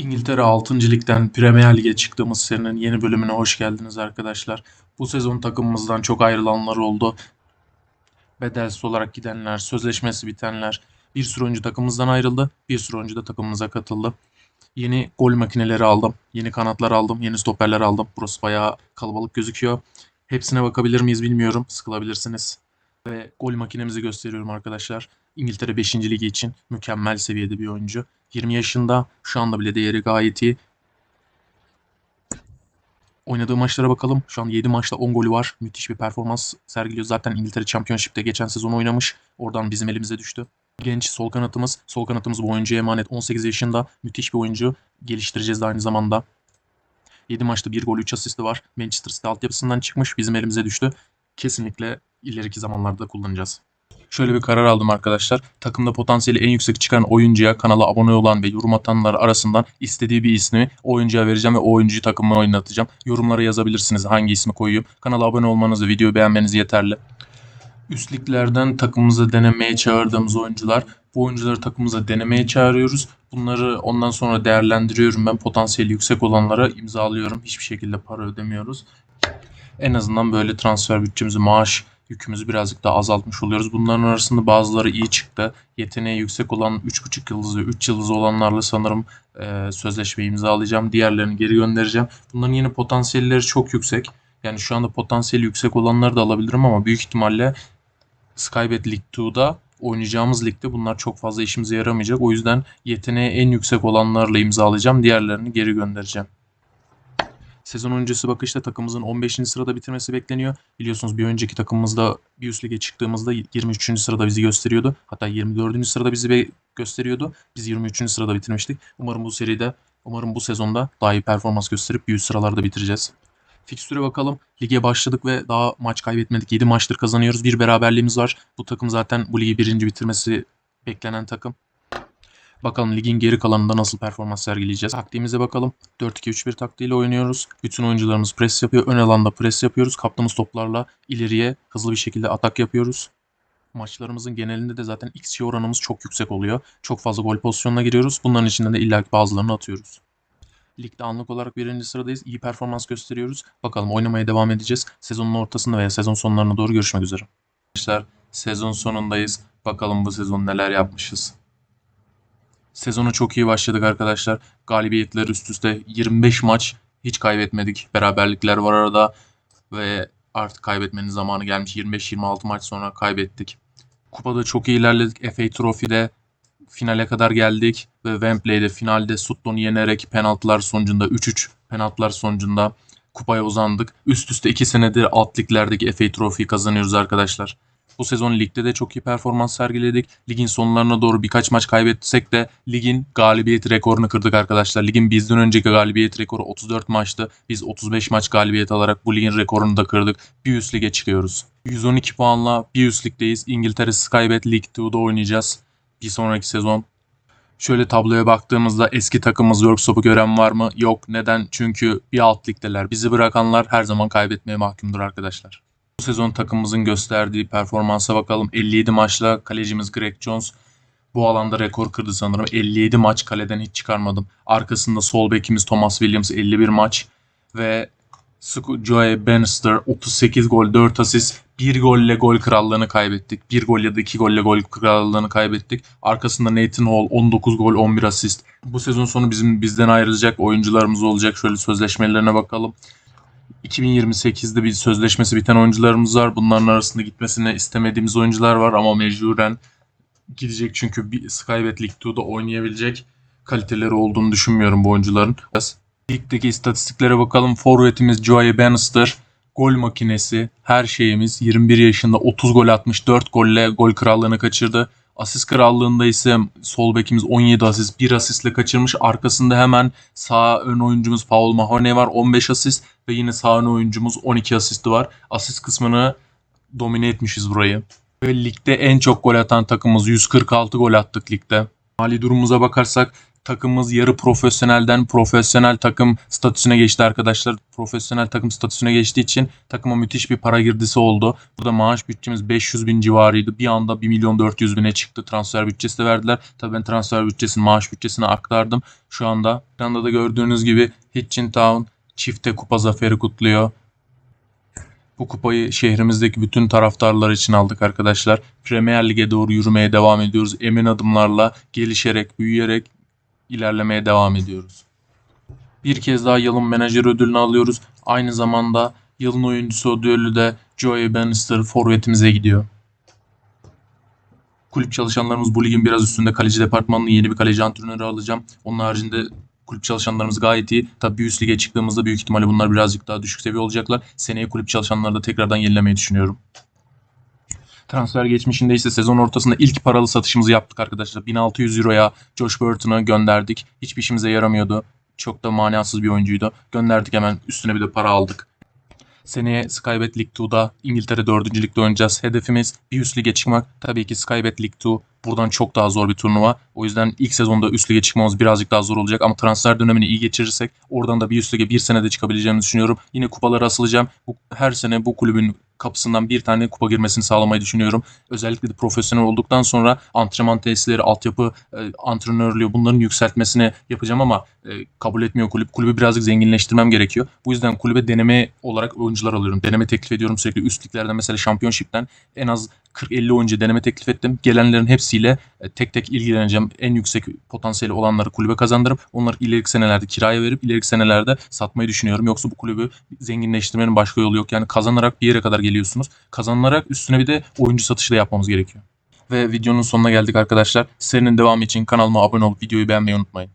İngiltere 6. Lig'den Premier Lig'e çıktığımız serinin yeni bölümüne hoş geldiniz arkadaşlar. Bu sezon takımımızdan çok ayrılanlar oldu. Bedelsiz olarak gidenler, sözleşmesi bitenler. Bir sürü oyuncu takımımızdan ayrıldı. Bir sürü oyuncu da takımımıza katıldı. Yeni gol makineleri aldım. Yeni kanatlar aldım. Yeni stoperler aldım. Burası bayağı kalabalık gözüküyor. Hepsine bakabilir miyiz bilmiyorum. Sıkılabilirsiniz. Ve gol makinemizi gösteriyorum arkadaşlar. İngiltere 5. Ligi için mükemmel seviyede bir oyuncu. 20 yaşında şu anda bile değeri gayet iyi. Oynadığı maçlara bakalım. Şu an 7 maçta 10 golü var. Müthiş bir performans sergiliyor. Zaten İngiltere Championship'te geçen sezon oynamış. Oradan bizim elimize düştü. Genç sol kanatımız. Sol kanatımız bu oyuncuya emanet. 18 yaşında. Müthiş bir oyuncu. Geliştireceğiz de aynı zamanda. 7 maçta 1 gol 3 asisti var. Manchester City altyapısından çıkmış. Bizim elimize düştü. Kesinlikle ileriki zamanlarda kullanacağız. Şöyle bir karar aldım arkadaşlar. Takımda potansiyeli en yüksek çıkan oyuncuya kanala abone olan ve yorum atanlar arasından istediği bir ismi oyuncuya vereceğim ve o oyuncuyu takımıma oynatacağım. Yorumlara yazabilirsiniz hangi ismi koyayım. Kanala abone olmanız ve videoyu beğenmeniz yeterli. Üst liglerden takımımıza denemeye çağırdığımız oyuncular. Bu oyuncuları takımımıza denemeye çağırıyoruz. Bunları ondan sonra değerlendiriyorum. Ben potansiyeli yüksek olanlara imzalıyorum. Hiçbir şekilde para ödemiyoruz. En azından böyle transfer bütçemizi, maaş yükümüzü birazcık daha azaltmış oluyoruz. Bunların arasında bazıları iyi çıktı. Yeteneği yüksek olan 3.5 yıldız ve 3 yıldız olanlarla sanırım e, sözleşme imzalayacağım. Diğerlerini geri göndereceğim. Bunların yine potansiyelleri çok yüksek. Yani şu anda potansiyeli yüksek olanları da alabilirim ama büyük ihtimalle Skybet League 2'da oynayacağımız ligde bunlar çok fazla işimize yaramayacak. O yüzden yeteneği en yüksek olanlarla imzalayacağım. Diğerlerini geri göndereceğim. Sezon öncesi bakışta takımımızın 15. sırada bitirmesi bekleniyor. Biliyorsunuz bir önceki takımımızda bir üst lige çıktığımızda 23. sırada bizi gösteriyordu. Hatta 24. sırada bizi gösteriyordu. Biz 23. sırada bitirmiştik. Umarım bu seride, umarım bu sezonda daha iyi performans gösterip bir üst sıralarda bitireceğiz. Fikstüre bakalım. Lige başladık ve daha maç kaybetmedik. 7 maçtır kazanıyoruz. Bir beraberliğimiz var. Bu takım zaten bu ligi birinci bitirmesi beklenen takım. Bakalım ligin geri kalanında nasıl performans sergileyeceğiz. Taktiğimize bakalım. 4-2-3-1 taktiğiyle oynuyoruz. Bütün oyuncularımız pres yapıyor. Ön alanda pres yapıyoruz. Kaptığımız toplarla ileriye hızlı bir şekilde atak yapıyoruz. Maçlarımızın genelinde de zaten XG oranımız çok yüksek oluyor. Çok fazla gol pozisyonuna giriyoruz. Bunların içinden de illaki bazılarını atıyoruz. Ligde anlık olarak birinci sıradayız. İyi performans gösteriyoruz. Bakalım oynamaya devam edeceğiz. Sezonun ortasında veya sezon sonlarına doğru görüşmek üzere. Arkadaşlar sezon sonundayız. Bakalım bu sezon neler yapmışız. Sezonu çok iyi başladık arkadaşlar. Galibiyetler üst üste 25 maç hiç kaybetmedik. Beraberlikler var arada ve artık kaybetmenin zamanı gelmiş. 25-26 maç sonra kaybettik. Kupada çok iyi ilerledik. FA Trophy'de finale kadar geldik ve Wembley'de finalde Sutton'u yenerek penaltılar sonucunda 3-3 penaltılar sonucunda kupaya uzandık. Üst üste 2 senedir alt liglerdeki FA Trophy'yi kazanıyoruz arkadaşlar. Bu sezon ligde de çok iyi performans sergiledik. Ligin sonlarına doğru birkaç maç kaybetsek de ligin galibiyet rekorunu kırdık arkadaşlar. Ligin bizden önceki galibiyet rekoru 34 maçtı. Biz 35 maç galibiyet alarak bu ligin rekorunu da kırdık. Bir üst lige çıkıyoruz. 112 puanla bir üst ligdeyiz. İngiltere Skybet League 2'da oynayacağız. Bir sonraki sezon. Şöyle tabloya baktığımızda eski takımımız Workshop'u gören var mı? Yok. Neden? Çünkü bir alt ligdeler. Bizi bırakanlar her zaman kaybetmeye mahkumdur arkadaşlar. Bu sezon takımımızın gösterdiği performansa bakalım. 57 maçla kalecimiz Greg Jones bu alanda rekor kırdı sanırım. 57 maç kaleden hiç çıkarmadım. Arkasında sol bekimiz Thomas Williams 51 maç ve Joey Bannister 38 gol 4 asist. 1 golle gol krallığını kaybettik. 1 gol ya da 2 golle gol krallığını kaybettik. Arkasında Nathan Hall 19 gol 11 asist. Bu sezon sonu bizim bizden ayrılacak oyuncularımız olacak. Şöyle sözleşmelerine bakalım. 2028'de bir sözleşmesi biten oyuncularımız var. Bunların arasında gitmesini istemediğimiz oyuncular var ama mecburen gidecek çünkü bir Skybet League 2'da oynayabilecek kaliteleri olduğunu düşünmüyorum bu oyuncuların. Ligdeki istatistiklere bakalım. Forvetimiz Joey Bannister. Gol makinesi, her şeyimiz. 21 yaşında 30 gol atmış. 4 golle gol krallığını kaçırdı. Asist krallığında ise sol bekimiz 17 asist, 1 asistle kaçırmış. Arkasında hemen sağ ön oyuncumuz Paul Mahoney var 15 asist ve yine sağ ön oyuncumuz 12 asisti var. Asist kısmını domine etmişiz burayı. Ve ligde en çok gol atan takımımız 146 gol attık ligde. Mali durumumuza bakarsak takımımız yarı profesyonelden profesyonel takım statüsüne geçti arkadaşlar. Profesyonel takım statüsüne geçtiği için takıma müthiş bir para girdisi oldu. Burada maaş bütçemiz 500 bin civarıydı. Bir anda 1 milyon 400 bine çıktı. Transfer bütçesi de verdiler. Tabii ben transfer bütçesini maaş bütçesine aktardım. Şu anda ekranda da gördüğünüz gibi Hitchin Town çifte kupa zaferi kutluyor. Bu kupayı şehrimizdeki bütün taraftarlar için aldık arkadaşlar. Premier Lig'e doğru yürümeye devam ediyoruz. Emin adımlarla gelişerek, büyüyerek ilerlemeye devam ediyoruz. Bir kez daha yılın menajer ödülünü alıyoruz. Aynı zamanda yılın oyuncusu ödülü de Joey Bannister forvetimize gidiyor. Kulüp çalışanlarımız bu ligin biraz üstünde kaleci departmanının yeni bir kaleci antrenörü alacağım. Onun haricinde kulüp çalışanlarımız gayet iyi. Tabii bir üst lige çıktığımızda büyük ihtimalle bunlar birazcık daha düşük seviye olacaklar. Seneye kulüp çalışanları da tekrardan yenilemeyi düşünüyorum. Transfer geçmişinde ise sezon ortasında ilk paralı satışımızı yaptık arkadaşlar. 1600 euroya Josh Burton'u gönderdik. Hiçbir işimize yaramıyordu. Çok da manasız bir oyuncuydu. Gönderdik hemen üstüne bir de para aldık. Seneye Skybet League 2'da İngiltere 4. Lig'de oynayacağız. Hedefimiz bir üst lige çıkmak. Tabii ki Skybet League 2 buradan çok daha zor bir turnuva. O yüzden ilk sezonda üst lige çıkmamız birazcık daha zor olacak. Ama transfer dönemini iyi geçirirsek oradan da bir üst lige bir senede çıkabileceğimizi düşünüyorum. Yine kupalara asılacağım. Bu, her sene bu kulübün kapısından bir tane kupa girmesini sağlamayı düşünüyorum. Özellikle de profesyonel olduktan sonra antrenman tesisleri, altyapı, e, antrenörlüğü bunların yükseltmesini yapacağım ama e, kabul etmiyor kulüp. Kulübü birazcık zenginleştirmem gerekiyor. Bu yüzden kulübe deneme olarak oyuncular alıyorum. Deneme teklif ediyorum sürekli üst liglerden mesela Championship'ten en az 40-50 oyuncu deneme teklif ettim. Gelenlerin hepsiyle e, tek tek ilgileneceğim. En yüksek potansiyeli olanları kulübe kazandırıp onları ileriki senelerde kiraya verip ileriki senelerde satmayı düşünüyorum. Yoksa bu kulübü zenginleştirmenin başka yolu yok. Yani kazanarak bir yere kadar geliyorsunuz. Kazanarak üstüne bir de oyuncu satışı da yapmamız gerekiyor. Ve videonun sonuna geldik arkadaşlar. Serinin devamı için kanalıma abone olup videoyu beğenmeyi unutmayın.